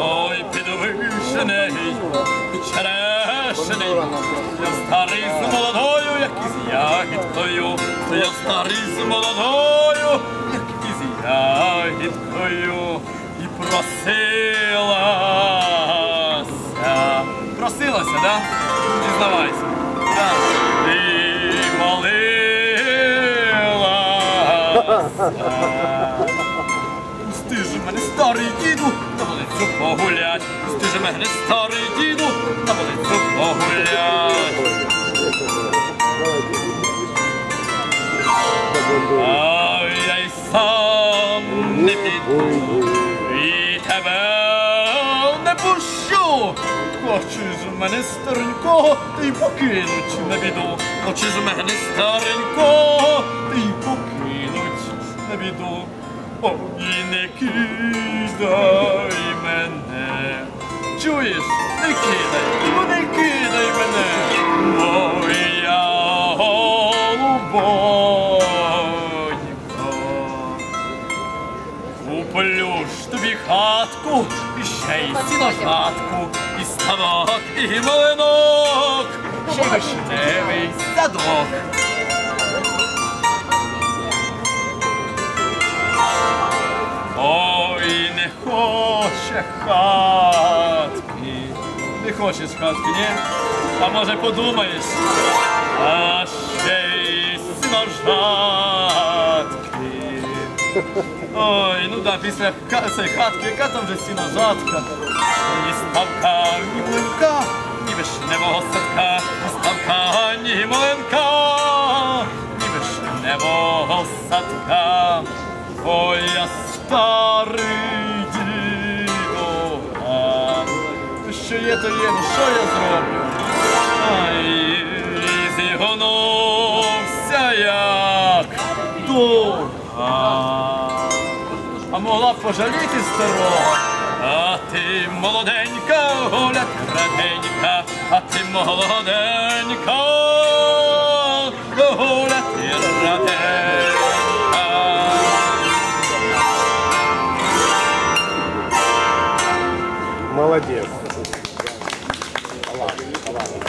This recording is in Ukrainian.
Ой, підвищений, черешений, я старий з молодою, як із ягідкою, я старий з молодою, як із ягідкою, і просилася. Просилася, да? Дізнавайся. І молилася. Пусти мене старий діду, на вулицю погулять. Пусти ж мене старий діду, на вулицю погулять. А я й сам не піду, і тебе не пущу. Хочеш мене старенького, ти й покинуть на біду. Хочеш мене старенького, ти й покинуть на біду. Ой, не кидай мене. Чуєш? Не кидай, ну не кидай мене. Моя голубонько. Куплю ж тобі хатку, і ще й сіножатку, і ставок, і малинок, ще й вишневий садок. Хоче хатки. Не хочеш хатки, ні? А може подумаєш? А ще й сіножатки. Ой, ну да, після цієї хатки, яка там вже сіножатка? Ні ставка, ні млинка, ні вишневого садка, ні ставка, ні млинка, ні вишневого садка. Ой, я старий є, то ну що я зроблю? Ай, зігонувся як дуга. А могла б пожаліти старого. А ти молоденька, гуля раденька, а ти молоденька, раденька. Молодец. trabajo.